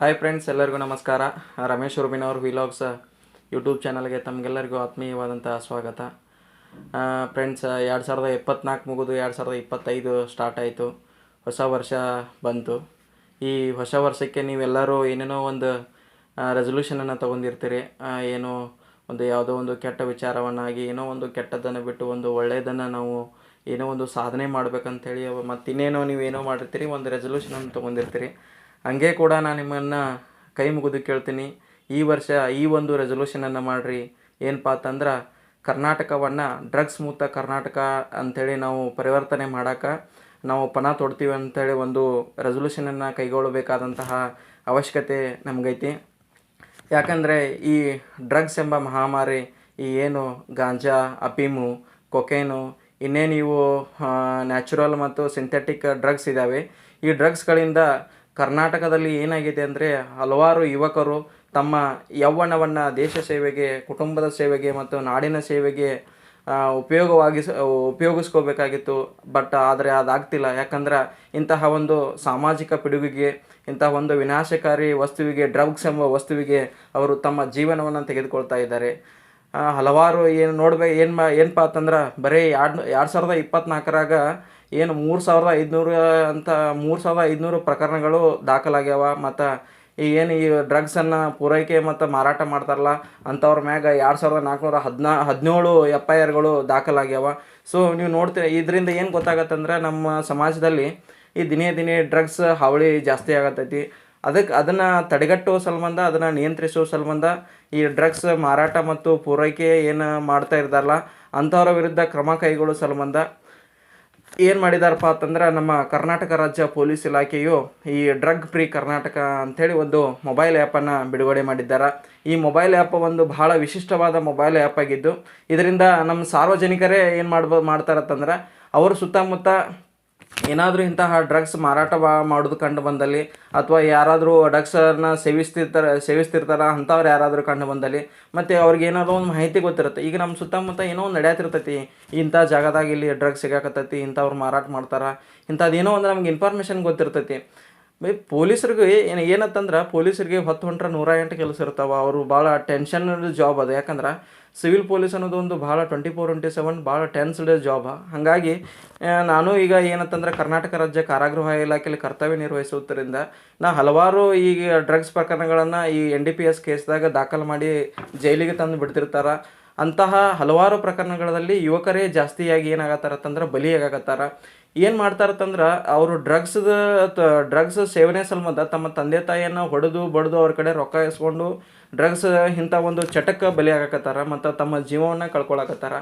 Hi friends ಎಲ್ಲರಿಗೂ ನಮಸ್ಕಾರ. Ramesh ಉರ್ಬಿನವ್ರ vlogs YouTube ಚಾನಲ್ಗೆ ತಮಗೆಲ್ಲರಿಗೂ ಆತ್ಮೀಯವಾದಂಥ ಸ್ವಾಗತ. ಫ್ರೆಂಡ್ಸ್ ಎರಡು ಸಾವಿರದ ಇಪ್ಪತ್ನಾಲ್ಕು ಮುಗಿದು ಎರಡು ಸಾವಿರದ ಇಪ್ಪತ್ತೈದು ಸ್ಟಾರ್ಟ್ ಆಯಿತು. ಹೊಸ ವರ್ಷ ಬಂತು. ಈ ಹೊಸ ವರ್ಷಕ್ಕೆ ನೀವೆಲ್ಲರೂ ಏನೇನೋ ಒಂದು ರೆಸೊಲ್ಯೂಷನನ್ನು ತೊಗೊಂಡಿರ್ತೀರಿ. ಏನೋ ಒಂದು ಯಾವುದೋ ಒಂದು ಕೆಟ್ಟ ವಿಚಾರವನ್ನಾಗಿ, ಏನೋ ಒಂದು ಕೆಟ್ಟದ್ದನ್ನು ಬಿಟ್ಟು ಒಂದು ಒಳ್ಳೆಯದನ್ನು ನಾವು ಏನೋ ಒಂದು ಸಾಧನೆ ಮಾಡಬೇಕಂತೇಳಿ ಮತ್ತು ಇನ್ನೇನೋ ನೀವು ಏನೋ ಮಾಡಿರ್ತೀರಿ, ಒಂದು ರೆಸೊಲ್ಯೂಷನನ್ನು ತೊಗೊಂಡಿರ್ತೀರಿ. ಹಂಗೆ ಕೂಡ ನಾನು ನಿಮ್ಮನ್ನು ಕೈ ಮುಗಿದು ಕೇಳ್ತೀನಿ. ಈ ವರ್ಷ ಈ ಒಂದು ರೆಸೊಲ್ಯೂಷನನ್ನು ಮಾಡಿರಿ. ಏನಪ್ಪ ಅಂತಂದ್ರೆ ಕರ್ನಾಟಕವನ್ನು ಡ್ರಗ್ಸ್ ಮುಕ್ತ ಕರ್ನಾಟಕ ಅಂಥೇಳಿ ನಾವು ಪರಿವರ್ತನೆ ಮಾಡೋಕೆ ನಾವು ಪಣ ತೊಡ್ತೀವಿ ಅಂಥೇಳಿ ಒಂದು ರೆಸೊಲ್ಯೂಷನನ್ನು ಕೈಗೊಳ್ಳಬೇಕಾದಂತಹ ಅವಶ್ಯಕತೆ ನಮಗೈತಿ. ಯಾಕಂದರೆ ಈ ಡ್ರಗ್ಸ್ ಎಂಬ ಮಹಾಮಾರಿ, ಈ ಏನು ಗಾಂಜಾ, ಅಪೀಮು, ಕೊಕೇನು ಇನ್ನೇನು ಇವು ನ್ಯಾಚುರಲ್ ಮತ್ತು ಸಿಂಥೆಟಿಕ್ ಡ್ರಗ್ಸ್ ಇದ್ದಾವೆ ಈ ಡ್ರಗ್ಸ್ಗಳಿಂದ ಕರ್ನಾಟಕದಲ್ಲಿ ಏನಾಗಿದೆ ಅಂದರೆ ಹಲವಾರು ಯುವಕರು ತಮ್ಮ ಯೌವನವನ್ನು ದೇಶ ಸೇವೆಗೆ, ಕುಟುಂಬದ ಸೇವೆಗೆ ಮತ್ತು ನಾಡಿನ ಸೇವೆಗೆ ಉಪಯೋಗವಾಗಿಸ ಉಪಯೋಗಿಸ್ಕೋಬೇಕಾಗಿತ್ತು. ಬಟ್ ಆದರೆ ಅದಾಗ್ತಿಲ್ಲ. ಯಾಕಂದ್ರೆ ಇಂತಹ ಒಂದು ಸಾಮಾಜಿಕ ಪಿಡುಗಿಗೆ, ಇಂತಹ ಒಂದು ವಿನಾಶಕಾರಿ ವಸ್ತುವಿಗೆ, ಡ್ರಗ್ಸ್ ಎಂಬ ವಸ್ತುವಿಗೆ ಅವರು ತಮ್ಮ ಜೀವನವನ್ನು ತೆಗೆದುಕೊಳ್ತಾ ಇದ್ದಾರೆ. ಹಲವಾರು ಏನು ನೋಡ್ಬೇಕು ಏನು ಮಾ ಏನಪ್ಪ ಅಂತಂದ್ರೆ ಬರೀ ಎರಡು ಎರಡು ಸಾವಿರದ ಇಪ್ಪತ್ನಾಲ್ಕರಾಗ ಏನು ಮೂರು ಸಾವಿರದ ಐದುನೂರು ಅಂತ ಮೂರು ಸಾವಿರದ ಐದುನೂರು ಪ್ರಕರಣಗಳು ದಾಖಲಾಗ್ಯಾವ. ಮತ್ತು ಈ ಏನು ಈ ಡ್ರಗ್ಸನ್ನು ಪೂರೈಕೆ ಮತ್ತು ಮಾರಾಟ ಮಾಡ್ತಾರಲ್ಲ ಅಂಥವ್ರ ಮ್ಯಾಗ ಎರಡು ಸಾವಿರದ ನಾಲ್ಕುನೂರ ಹದಿನಾ ಹದಿನೇಳು ಎಫ್ ಐ ಆರ್ಗಳು ದಾಖಲಾಗ್ಯಾವ. ಸೊ ನೀವು ನೋಡ್ತೀರ, ಇದರಿಂದ ಏನು ಗೊತ್ತಾಗತ್ತಂದ್ರೆ ನಮ್ಮ ಸಮಾಜದಲ್ಲಿ ಈ ದಿನೇ ದಿನೇ ಡ್ರಗ್ಸ್ ಹಾವಳಿ ಜಾಸ್ತಿ ಆಗತ್ತೈತಿ ಅದಕ್ಕೆ ಅದನ್ನು ತಡೆಗಟ್ಟುವ ಸಂಬಂಧ ಅದನ್ನು ನಿಯಂತ್ರಿಸುವ ಸಂಬಂಧ ಈ ಡ್ರಗ್ಸ್ ಮಾರಾಟ ಮತ್ತು ಪೂರೈಕೆ ಏನು ಮಾಡ್ತಾ ಇರ್ತಾರಲ್ಲ ಅಂಥವ್ರ ವಿರುದ್ಧ ಕ್ರಮ ಕೈಗೊಳ್ಳೋ ಸಂಬಂಧ ಏನು ಮಾಡಿದಾರಪ್ಪ ಅಂತಂದ್ರೆ ನಮ್ಮ ಕರ್ನಾಟಕ ರಾಜ್ಯ ಪೊಲೀಸ್ ಇಲಾಖೆಯು ಈ ಡ್ರಗ್ ಫ್ರೀ ಕರ್ನಾಟಕ ಅಂಥೇಳಿ ಒಂದು ಮೊಬೈಲ್ ಆ್ಯಪನ್ನು ಬಿಡುಗಡೆ ಮಾಡಿದ್ದಾರೆ. ಈ ಮೊಬೈಲ್ ಆ್ಯಪ್ ಒಂದು ಬಹಳ ವಿಶಿಷ್ಟವಾದ ಮೊಬೈಲ್ ಆ್ಯಪ್ ಆಗಿದ್ದು, ಇದರಿಂದ ನಮ್ಮ ಸಾರ್ವಜನಿಕರೇ ಏನು ಮಾಡ್ಬೋ, ಮಾಡ್ತಾರತ್ತಂದ್ರೆ, ಅವ್ರ ಸುತ್ತಮುತ್ತ ಏನಾದರೂ ಇಂತಹ ಡ್ರಗ್ಸ್ ಮಾರಾಟ ಮಾಡೋದು ಕಂಡು ಬಂದಲ್ಲಿ, ಅಥವಾ ಯಾರಾದರೂ ಡ್ರಗ್ಸನ್ನು ಸೇವಿಸ್ತಿರ್ತಾರೆ ಸೇವಿಸ್ತಿರ್ತಾರ ಅಂಥವ್ರು ಯಾರಾದರೂ ಕಂಡು ಬಂದಲ್ಲಿ, ಮತ್ತು ಅವ್ರಿಗೆ ಏನಾದರೂ ಒಂದು ಮಾಹಿತಿ ಗೊತ್ತಿರುತ್ತೆ. ಈಗ ನಮ್ಮ ಸುತ್ತಮುತ್ತ ಏನೋ ಒಂದು ನಡೆಯತಿರ್ತೈತಿ. ಇಂಥ ಜಾಗದಾಗ ಇಲ್ಲಿ ಡ್ರಗ್ಸ್ ಸಿಗಾಕತ್ತೈತಿ, ಇಂಥವ್ರು ಮಾರಾಟ ಮಾಡ್ತಾರೆ. ಇಂಥದ್ದೇನೋ ಒಂದು ನಮ್ಗೆ ಇನ್ಫಾರ್ಮೇಷನ್ ಗೊತ್ತಿರ್ತೈತಿ. ಬೈ ಪೊಲೀಸರಿಗೆ ಏನು ಏನತ್ತಂದ್ರೆ ಪೊಲೀಸರಿಗೆ ಹೊತ್ತು ಹೊಂಟ್ರೆ ನೂರ ಎಂಟು ಕೆಲಸ ಇರ್ತಾವೆ. ಅವರು ಭಾಳ ಟೆನ್ಷನ್ ಜಾಬ್ ಅದು. ಯಾಕಂದ್ರೆ ಸಿವಿಲ್ ಪೊಲೀಸ್ ಅನ್ನೋದು ಒಂದು ಭಾಳ ಟ್ವೆಂಟಿ ಫೋರ್ ಟ್ವೆಂಟಿ ಸೆವೆನ್ ಭಾಳ ಟೆನ್ಸ್ಡ್ ಜಾಬ್. ಹಾಗಾಗಿ ನಾನು ಈಗ ಏನಂತಂದ್ರೆ ಕರ್ನಾಟಕ ರಾಜ್ಯ ಕಾರಾಗೃಹ ಇಲಾಖೆಯಲ್ಲಿ ಕರ್ತವ್ಯ ನಿರ್ವಹಿಸುವುದರಿಂದ ನಾ ಹಲವಾರು ಈಗ ಡ್ರಗ್ಸ್ ಪ್ರಕರಣಗಳನ್ನು ಈ ಎನ್ ಡಿ ಪಿ ಎಸ್ ಕೇಸ್ದಾಗ ದಾಖಲು ಮಾಡಿ ಜೈಲಿಗೆ ತಂದು ಬಿಡ್ತಿರ್ತಾರೆ. ಅಂತಹ ಹಲವಾರು ಪ್ರಕರಣಗಳಲ್ಲಿ ಯುವಕರೇ ಜಾಸ್ತಿಯಾಗಿ ಏನಾಗತ್ತಾರತ್ತಂದ್ರೆ ಬಲಿಯಾಗತ್ತಾರ ಏನು ಮಾಡ್ತಾರತ್ತಂದ್ರೆ ಅವರು ಡ್ರಗ್ಸ್ದ ಡ್ರಗ್ಸ್ ಸೇವನೆ ಸಲ್ಮದ ತಮ್ಮ ತಂದೆ ತಾಯಿಯನ್ನು ಹೊಡೆದು ಬಡಿದು ಅವ್ರ ಕಡೆ ರೊಕ್ಕ ಇಸ್ಕೊಂಡು ಡ್ರಗ್ಸ್ ಇಂಥ ಒಂದು ಚಟಕ್ಕೆ ಬಲಿಯಾಗಕತ್ತಾರ ಮತ್ತು ತಮ್ಮ ಜೀವವನ್ನು ಕಳ್ಕೊಳಕತ್ತಾರ.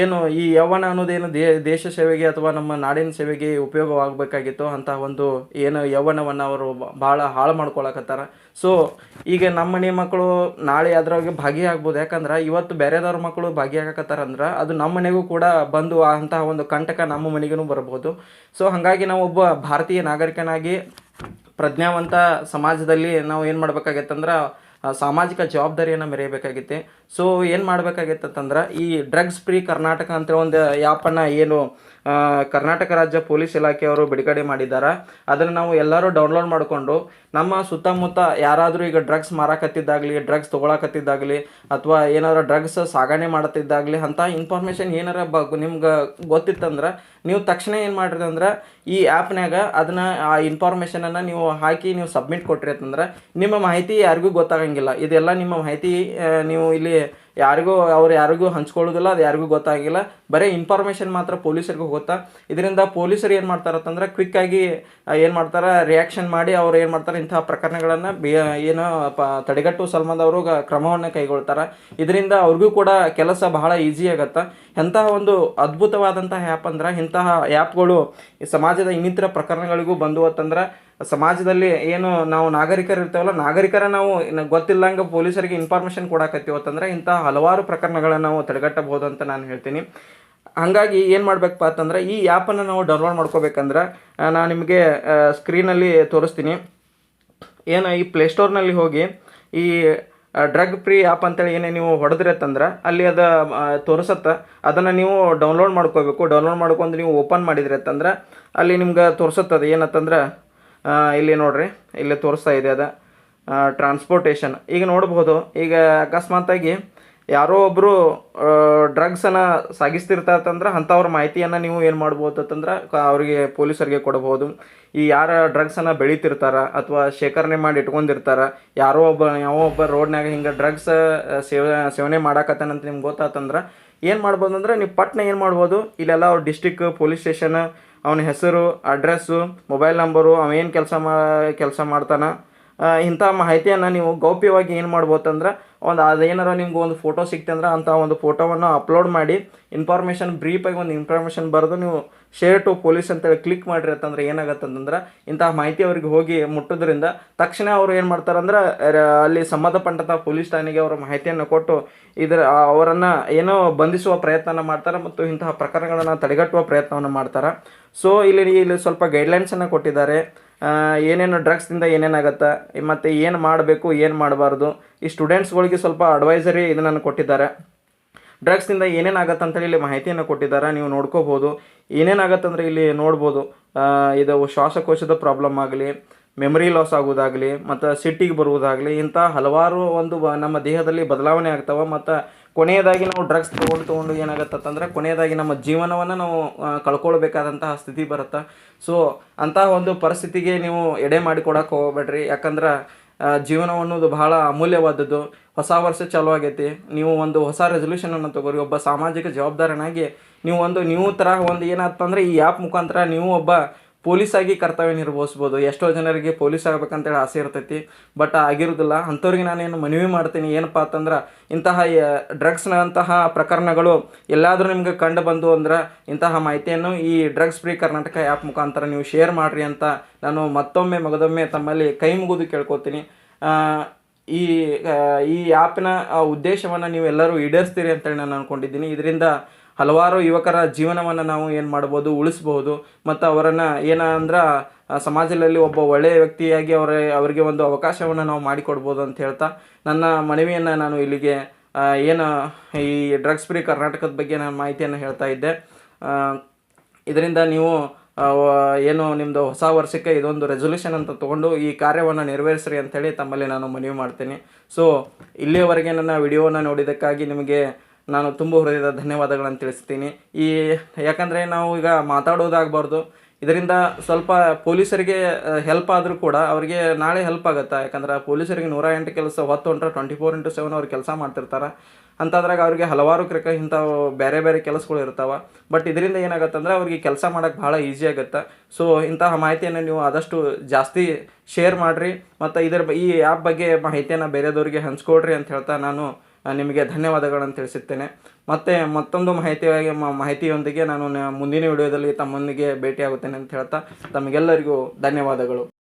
ಏನು ಈ ಯೌವನ ಅನ್ನೋದೇನು ದೇಶ ಸೇವೆಗೆ ಅಥವಾ ನಮ್ಮ ನಾಡಿನ ಸೇವೆಗೆ ಉಪಯೋಗವಾಗಬೇಕಾಗಿತ್ತು ಅಂತಹ ಒಂದು ಏನು ಯೌವನವನ್ನು ಅವರು ಭಾಳ ಹಾಳು ಮಾಡ್ಕೊಳಕತ್ತಾರ. ಸೊ ಈಗ ನಮ್ಮ ಮನೆ ಮಕ್ಕಳು ನಾಳೆ ಅದ್ರಾಗೆ ಭಾಗಿಯಾಗ್ಬೋದು. ಯಾಕಂದ್ರೆ ಇವತ್ತು ಬೇರೆದವ್ರ ಮಕ್ಕಳು ಭಾಗಿಯಾಗಕತ್ತಾರ ಅಂದ್ರೆ ಅದು ನಮ್ಮ ಮನೆಗೂ ಕೂಡ ಬಂದು ಅಂತಹ ಒಂದು ಕಂಟಕ ನಮ್ಮ ಮನೆಗೂ ಬರ್ಬೋದು. ಸೊ ಹಾಗಾಗಿ ನಾವು ಒಬ್ಬ ಭಾರತೀಯ ನಾಗರಿಕನಾಗಿ ಪ್ರಜ್ಞಾವಂತ ಸಮಾಜದಲ್ಲಿ ನಾವು ಏನು ಮಾಡ್ಬೇಕಾಗತ್ತಂದ್ರೆ ಸಾಮಾಜಿಕ ಜವಾಬ್ದಾರಿಯನ್ನು ಮೆರೆಯಬೇಕಾಗಿತ್ತು. ಸೊ ಏನು ಮಾಡ್ಬೇಕಾಗಿತ್ತಂದ್ರೆ ಈ ಡ್ರಗ್ಸ್ ಫ್ರೀ ಕರ್ನಾಟಕ ಅಂತ ಒಂದು ಆ್ಯಪನ್ನು ಏನು ಕರ್ನಾಟಕ ರಾಜ್ಯ ಪೊಲೀಸ್ ಇಲಾಖೆಯವರು ಬಿಡುಗಡೆ ಮಾಡಿದ್ದಾರೆ ಅದನ್ನು ನಾವು ಎಲ್ಲರೂ ಡೌನ್ಲೋಡ್ ಮಾಡಿಕೊಂಡು, ನಮ್ಮ ಸುತ್ತಮುತ್ತ ಯಾರಾದರೂ ಈಗ ಡ್ರಗ್ಸ್ ಮಾರಾಕತ್ತಿದ್ದಾಗಲಿ ಡ್ರಗ್ಸ್ ತೊಗೊಳಕತ್ತಿದ್ದಾಗಲಿ, ಅಥವಾ ಏನಾದರೂ ಡ್ರಗ್ಸ್ ಸಾಗಣೆ ಮಾಡುತ್ತಿದ್ದಾಗಲಿ ಅಂಥ ಇನ್ಫಾರ್ಮೇಷನ್ ಏನಾರ ಬ ನಿಮ್ಗೆ ಗೊತ್ತಿತ್ತಂದ್ರೆ, ನೀವು ತಕ್ಷಣ ಏನು ಮಾಡಿರಿ ಅಂದ್ರೆ, ಈ ಆ್ಯಪ್ನಾಗ ಅದನ್ನ ಆ ಇನ್ಫಾರ್ಮೇಷನನ್ನು ನೀವು ಹಾಕಿ ನೀವು ಸಬ್ಮಿಟ್ ಕೊಟ್ಟಿರಿ ಅಂತಂದ್ರೆ, ನಿಮ್ಮ ಮಾಹಿತಿ ಯಾರಿಗೂ ಗೊತ್ತಾಗಂಗಿಲ್ಲ. ಇದೆಲ್ಲ ನಿಮ್ಮ ಮಾಹಿತಿ ನೀವು ಇಲ್ಲಿ ಯಾರಿಗೂ ಅವ್ರು ಯಾರಿಗೂ ಹಂಚ್ಕೊಳ್ಳೋದಿಲ್ಲ ಅದು ಯಾರಿಗೂ ಗೊತ್ತಾಗಿಲ್ಲ ಬರೀ ಇನ್ಫಾರ್ಮೇಷನ್ ಮಾತ್ರ ಪೊಲೀಸರಿಗೆ ಹೋಗುತ್ತಾ ಇದರಿಂದ ಪೊಲೀಸರು ಏನು ಮಾಡ್ತಾರತ್ತಂದ್ರೆ ಕ್ವಿಕ್ಕಾಗಿ ಏನು ಮಾಡ್ತಾರೆ? ರಿಯಾಕ್ಷನ್ ಮಾಡಿ ಅವ್ರು ಏನು ಮಾಡ್ತಾರೆ? ಇಂತಹ ಪ್ರಕರಣಗಳನ್ನು ಬೇ ಏನು, ಪ ತಡೆಗಟ್ಟು ಅವರು ಕ್ರಮವನ್ನು ಕೈಗೊಳ್ತಾರೆ. ಇದರಿಂದ ಅವ್ರಿಗೂ ಕೂಡ ಕೆಲಸ ಬಹಳ ಈಸಿ ಆಗತ್ತೆ? ಎಂತಹ ಒಂದು ಅದ್ಭುತವಾದಂತಹ ಆ್ಯಪ್ ಅಂದ್ರೆ ಇಂತಹ ಆ್ಯಪ್ಗಳು ಸಮಾಜದ ಇನ್ನಿತರ ಪ್ರಕರಣಗಳಿಗೂ ಬಂದು ಅಂತಂದ್ರೆ ಸಮಾಜದಲ್ಲಿ ಏನು ನಾವು ನಾಗರಿಕರು ಇರ್ತೇವಲ್ಲ, ನಾಗರಿಕರ ನಾವು ಗೊತ್ತಿಲ್ಲಂಗೆ ಪೊಲೀಸರಿಗೆ ಇನ್ಫಾರ್ಮೇಷನ್ ಕೊಡಾಕತ್ತೀವತ್ತಂದ್ರೆ ಇಂತಹ ಹಲವಾರು ಪ್ರಕರಣಗಳನ್ನು ನಾವು ತಡೆಗಟ್ಟಬಹುದು ಅಂತ ನಾನು ಹೇಳ್ತೀನಿ. ಹಾಗಾಗಿ ಏನು ಮಾಡಬೇಕಪ್ಪ ಅಂತಂದ್ರೆ ಈ ಆ್ಯಪನ್ನು ನಾವು ಡೌನ್ಲೋಡ್ ಮಾಡ್ಕೋಬೇಕಂದ್ರೆ ನಾನು ನಿಮಗೆ ಸ್ಕ್ರೀನಲ್ಲಿ ತೋರಿಸ್ತೀನಿ. ಏನು ಈ ಪ್ಲೇಸ್ಟೋರ್ನಲ್ಲಿ ಹೋಗಿ ಈ ಡ್ರಗ್ ಫ್ರೀ ಆ್ಯಪ್ ಅಂತೇಳಿ ಏನೇ ನೀವು ಹೊಡೆದ್ರತ್ತಂದ್ರೆ ಅಲ್ಲಿ ಅದು ತೋರಿಸತ್ತೆ. ಅದನ್ನು ನೀವು ಡೌನ್ಲೋಡ್ ಮಾಡ್ಕೋಬೇಕು. ಡೌನ್ಲೋಡ್ ಮಾಡ್ಕೊಂಡು ನೀವು ಓಪನ್ ಮಾಡಿದ್ರೆ ಅಂತಂದ್ರೆ ಅಲ್ಲಿ ನಿಮ್ಗೆ ಏನತ್ತಂದ್ರೆ ಆ, ಇಲ್ಲಿ ನೋಡ್ರಿ ಇಲ್ಲಿ ತೋರಿಸ್ತಾ ಇದೆ ಅದು ಟ್ರಾನ್ಸ್ಪೋರ್ಟೇಷನ್ ಈಗ ನೋಡ್ಬೋದು ಈಗ ಅಕಸ್ಮಾತಾಗಿ ಯಾರೋ ಒಬ್ಬರು ಡ್ರಗ್ಸನ್ನು ಸಾಗಿಸ್ತಿರ್ತಾರಂದ್ರೆ ಅಂಥವ್ರ ಮಾಹಿತಿಯನ್ನು ನೀವು ಏನು ಮಾಡ್ಬೋದು ಅಂತಂದ್ರೆ ಅವರಿಗೆ ಪೊಲೀಸರಿಗೆ ಕೊಡ್ಬೋದು. ಈ ಯಾರ ಡ್ರಗ್ಸನ್ನು ಬೆಳಿತಿರ್ತಾರ ಅಥವಾ ಶೇಖರಣೆ ಮಾಡಿ ಇಟ್ಕೊಂಡಿರ್ತಾರ, ಯಾರೋ ಒಬ್ಬ, ಯಾವ ಒಬ್ಬ ರೋಡ್ನಾಗ ಹಿಂಗೆ ಡ್ರಗ್ಸ್ ಸೇವ, ಸೇವನೆ ಮಾಡಾಕತ್ತಾನಂತ ನಿಮ್ಗೆ ಗೊತ್ತಾತಂದ್ರೆ, ಏನು ಮಾಡ್ಬೋದು ಅಂದ್ರೆ ನೀವು ಪಟ್ನ ಏನು ಮಾಡ್ಬೋದು, ಇಲ್ಲೆಲ್ಲ ಅವ್ರ ಡಿಸ್ಟಿಕ್ ಪೊಲೀಸ್ ಸ್ಟೇಷನ್ ಅವನ ಹೆಸರು ಅಡ್ರೆಸ್ಸು ಮೊಬೈಲ್ ನಂಬರು ಅವೇನು ಕೆಲಸ ಮಾ, ಕೆಲಸ ಮಾಡ್ತಾನ ಇಂಥ ಮಾಹಿತಿಯನ್ನು ನೀವು ಗೌಪ್ಯವಾಗಿ ಏನು ಮಾಡ್ಬೋದಂದ್ರೆ, ಒಂದು ಅದೇನಾರ ನಿಮ್ಗೆ ಒಂದು ಫೋಟೋ ಸಿಕ್ತಂದ್ರೆ ಅಂಥ ಒಂದು ಫೋಟೋವನ್ನು ಅಪ್ಲೋಡ್ ಮಾಡಿ ಇನ್ಫಾರ್ಮೇಷನ್ ಬ್ರೀಫಾಗಿ ಒಂದು ಇನ್ಫಾರ್ಮೇಷನ್ ಬರೆದು ನೀವು ಶೇರ್ ಟು ಪೊಲೀಸ್ ಅಂತೇಳಿ ಕ್ಲಿಕ್ ಮಾಡಿರಿ ಅಂತಂದ್ರೆ ಏನಾಗತ್ತೆ ಅಂತಂದ್ರೆ ಇಂತಹ ಮಾಹಿತಿ ಅವ್ರಿಗೆ ಹೋಗಿ ಮುಟ್ಟೋದ್ರಿಂದ ತಕ್ಷಣ ಅವರು ಏನು ಮಾಡ್ತಾರಂದ್ರೆ ಅಲ್ಲಿ ಸಂಬಂಧಪಟ್ಟಂಥ ಪೊಲೀಸ್ ಠಾಣೆಗೆ ಅವರ ಮಾಹಿತಿಯನ್ನು ಕೊಟ್ಟು ಇದರ ಅವರನ್ನು ಏನೋ ಬಂಧಿಸುವ ಪ್ರಯತ್ನ ಮಾಡ್ತಾರೆ ಮತ್ತು ಇಂತಹ ಪ್ರಕರಣಗಳನ್ನು ತಡೆಗಟ್ಟುವ ಪ್ರಯತ್ನವನ್ನು ಮಾಡ್ತಾರೆ. ಸೊ ಇಲ್ಲಿ ಇಲ್ಲಿ ಸ್ವಲ್ಪ ಗೈಡ್ಲೈನ್ಸನ್ನು ಕೊಟ್ಟಿದ್ದಾರೆ. ಏನೇನು ಡ್ರಗ್ಸ್ದಿಂದ ಏನೇನಾಗತ್ತೆ ಮತ್ತು ಏನು ಮಾಡಬೇಕು, ಏನು ಮಾಡಬಾರ್ದು? ಈ ಸ್ಟೂಡೆಂಟ್ಸ್ಗಳಿಗೆ ಸ್ವಲ್ಪ ಅಡ್ವೈಸರಿ ಇದನ್ನು ಕೊಟ್ಟಿದ್ದಾರೆ. ಡ್ರಗ್ಸ್ನಿಂದ ಏನೇನಾಗತ್ತೆ ಅಂತೇಳಿ ಇಲ್ಲಿ ಮಾಹಿತಿಯನ್ನು ಕೊಟ್ಟಿದ್ದಾರೆ. ನೀವು ನೋಡ್ಕೋಬೋದು. ಏನೇನಾಗತ್ತಂದ್ರೆ ಇಲ್ಲಿ ನೋಡ್ಬೋದು. ಇದು ಶ್ವಾಸಕೋಶದ ಪ್ರಾಬ್ಲಮ್ ಆಗಲಿ ಮೆಮರಿ ಲಾಸ್ ಆಗೋದಾಗಲಿ ಮತ್ತು ಸಿಟ್ಟಿಗೆ ಬರುವುದಾಗಲಿ ಇಂಥ ಹಲವಾರು ಒಂದು ನಮ್ಮ ದೇಹದಲ್ಲಿ ಬದಲಾವಣೆ ಆಗ್ತಾವೆ, ಮತ್ತು ಕೊನೆಯದಾಗಿ ನಾವು ಡ್ರಗ್ಸ್ ತೊಗೊಂಡು ತೊಗೊಂಡು ಏನಾಗತ್ತಂದ್ರೆ ಕೊನೆಯದಾಗಿ ನಮ್ಮ ಜೀವನವನ್ನು ನಾವು ಕಳ್ಕೊಳ್ಬೇಕಾದಂತಹ ಸ್ಥಿತಿ ಬರುತ್ತೆ. ಸೊ ಅಂತಹ ಒಂದು ಪರಿಸ್ಥಿತಿಗೆ ನೀವು ಎಡೆ ಮಾಡಿಕೊಡಕ್ಕೆ ಹೋಗ್ಬೇಡ್ರಿ. ಯಾಕಂದ್ರೆ ಜೀವನ ಅನ್ನೋದು ಬಹಳ ಅಮೂಲ್ಯವಾದದ್ದು. ಹೊಸ ವರ್ಷ ಚಾಲೂ ಆಗೈತಿ. ನೀವು ಒಂದು ಹೊಸ ರೆಸೊಲ್ಯೂಷನನ್ನು ತಗೋರಿ. ಒಬ್ಬ ಸಾಮಾಜಿಕ ಜವಾಬ್ದಾರನಾಗಿ ನೀವು ಒಂದು ನೀವು ಥರ ಒಂದು ಏನಾಗ್ತಂದ್ರೆ ಈ ಆ್ಯಪ್ ಮುಖಾಂತರ ನೀವು ಒಬ್ಬ ಪೊಲೀಸ್ ಆಗಿ ಕರ್ತವ್ಯ ನಿರ್ವಹಿಸ್ಬೋದು. ಎಷ್ಟೋ ಜನರಿಗೆ ಪೊಲೀಸ್ ಆಗ್ಬೇಕಂತೇಳಿ ಆಸೆ ಇರ್ತೈತಿ. ಬಟ್ ಆಗಿರೋದಿಲ್ಲ. ಅಂಥವ್ರಿಗೆ ನಾನೇನು ಮನವಿ ಮಾಡ್ತೀನಿ. ಏನಪ್ಪ ಅಂತಂದ್ರೆ, ಇಂತಹ ಡ್ರಗ್ಸ್ನಂತಹ ಪ್ರಕರಣಗಳು ಎಲ್ಲಾದರೂ ನಿಮ್ಗೆ ಕಂಡು ಬಂದು ಅಂದ್ರೆ ಇಂತಹ ಮಾಹಿತಿಯನ್ನು ಈ ಡ್ರಗ್ಸ್ ಫ್ರೀ ಕರ್ನಾಟಕ ಆ್ಯಪ್ ಮುಖಾಂತರ ನೀವು ಶೇರ್ ಮಾಡಿರಿ ಅಂತ ನಾನು ಮತ್ತೊಮ್ಮೆ ಮಗದೊಮ್ಮೆ ತಮ್ಮಲ್ಲಿ ಕೈ ಮುಗಿದು ಕೇಳ್ಕೊತೀನಿ. ಈ ಈ ಆ್ಯಪ್ನ ಉದ್ದೇಶವನ್ನು ನೀವೆಲ್ಲರೂ ಈಡೇರಿಸ್ತೀರಿ ಅಂತೇಳಿ ನಾನು ಅಂದ್ಕೊಂಡಿದ್ದೀನಿ ಇದರಿಂದ ಹಲವಾರು ಯುವಕರ ಜೀವನವನ್ನು ನಾವು ಏನು ಮಾಡ್ಬೋದು, ಉಳಿಸ್ಬೋದು, ಮತ್ತು ಅವರನ್ನು ಏನಂದ್ರೆ ಸಮಾಜದಲ್ಲಿ ಒಬ್ಬ ಒಳ್ಳೆಯ ವ್ಯಕ್ತಿಯಾಗಿ ಅವರ, ಅವರಿಗೆ ಒಂದು ಅವಕಾಶವನ್ನು ನಾವು ಮಾಡಿಕೊಡ್ಬೋದು ಅಂತ ಹೇಳ್ತಾ, ನನ್ನ ಮನವಿಯನ್ನು ನಾನು ಇಲ್ಲಿಗೆ ಏನು, ಈ ಡ್ರಗ್ಸ್ ಫ್ರೀ ಕರ್ನಾಟಕದ ಬಗ್ಗೆ ನಾನು ಮಾಹಿತಿಯನ್ನು ಹೇಳ್ತಾ ಇದ್ದೆ. ಇದರಿಂದ ನೀವು ಏನು ನಿಮ್ಮದು ಹೊಸ ವರ್ಷಕ್ಕೆ ಇದೊಂದು ರೆಸೊಲ್ಯೂಷನ್ ಅಂತ ತೊಗೊಂಡು ಈ ಕಾರ್ಯವನ್ನು ನೆರವೇರಿಸ್ರಿ ಅಂತೇಳಿ ತಮ್ಮಲ್ಲಿ ನಾನು ಮನವಿ ಮಾಡ್ತೀನಿ. ಸೊ ಇಲ್ಲಿಯವರೆಗೆ ನನ್ನ ವಿಡಿಯೋನ ನೋಡಿದ್ದಕ್ಕಾಗಿ ನಿಮಗೆ ನಾನು ತುಂಬ ಹೃದಯದ ಧನ್ಯವಾದಗಳನ್ನು ತಿಳಿಸ್ತೀನಿ. ಈ ಯಾಕಂದರೆ ನಾವು ಈಗ ಮಾತಾಡೋದಾಗಬಾರ್ದು. ಇದರಿಂದ ಸ್ವಲ್ಪ ಪೊಲೀಸರಿಗೆ ಹೆಲ್ಪ್ ಆದರೂ ಕೂಡ ಅವರಿಗೆ ನಾಳೆ ಹೆಲ್ಪ್ ಆಗುತ್ತೆ? ಯಾಕಂದ್ರೆ ಪೊಲೀಸರಿಗೆ ನೂರ ಎಂಟು ಕೆಲಸ ಹೊತ್ತು ಹೊಂಟ್ರೆ ಟ್ವೆಂಟಿ ಫೋರ್ ಇಂಟು ಸೆವೆನ್ ಅವ್ರು ಕೆಲಸ ಮಾಡ್ತಿರ್ತಾರೆ. ಅಂಥದ್ರಾಗ ಅವ್ರಿಗೆ ಹಲವಾರು ಕ್ರಿಕ ಇಂಥವು ಬೇರೆ ಬೇರೆ ಕೆಲಸಗಳು ಇರ್ತಾವೆ. ಬಟ್ ಇದರಿಂದ ಏನಾಗುತ್ತೆ ಅಂದ್ರೆ ಅವ್ರಿಗೆ ಕೆಲಸ ಮಾಡೋಕ್ಕೆ ಭಾಳ ಈಸಿ ಆಗುತ್ತೆ. ಸೊ ಇಂತಹ ಮಾಹಿತಿಯನ್ನು ನೀವು ಆದಷ್ಟು ಜಾಸ್ತಿ ಶೇರ್ ಮಾಡಿರಿ. ಮತ್ತು ಇದರ ಈ ಆ್ಯಪ್ ಬಗ್ಗೆ ಮಾಹಿತಿಯನ್ನು ಬೇರೆದವ್ರಿಗೆ ಹಂಚ್ಕೊಡ್ರಿ ಅಂತ ಹೇಳ್ತಾ ನಾನು ನಿಮಗೆ ಧನ್ಯವಾದಗಳನ್ನು ತಿಳಿಸುತ್ತೇನೆ. ಮತ್ತು ಮತ್ತೊಂದು ಮಾಹಿತಿಯಾಗಿ ಮಾಹಿತಿಯೊಂದಿಗೆ ನಾನು ಮುಂದಿನ ವಿಡಿಯೋದಲ್ಲಿ ತಮ್ಮೊಂದಿಗೆ ಭೇಟಿಯಾಗುತ್ತೇನೆ ಅಂತ ಹೇಳ್ತಾ ತಮಗೆಲ್ಲರಿಗೂ ಧನ್ಯವಾದಗಳು.